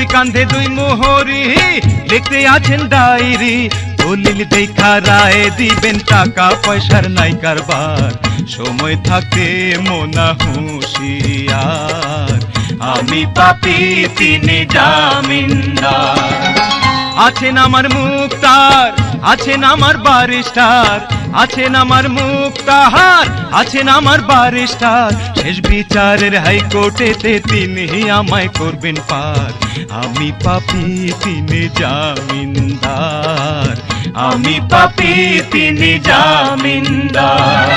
দুই কান্ধে দুই মোহরি, লিখতে আছেন ডায়েরি। দলিল দেখা রায় দিবেন টাকা, পয়সার নাই কারবার। সময় থাকতে মোনা হুঁশিয়ার। আমি পাপি, তিনি জামিনদার। আছেন আমার মুক্তার। আছেন আমার বারিস্টার, আছেন আমার মুক্তাহার, আছেন আমার বারিস্টার। শেষ বিচারের হাইকোর্টেতে তিনি আমায় করবেন পার। আমি পাপি, তিনি জামিনদার। আমি পাপি, তিনি জামিনদার।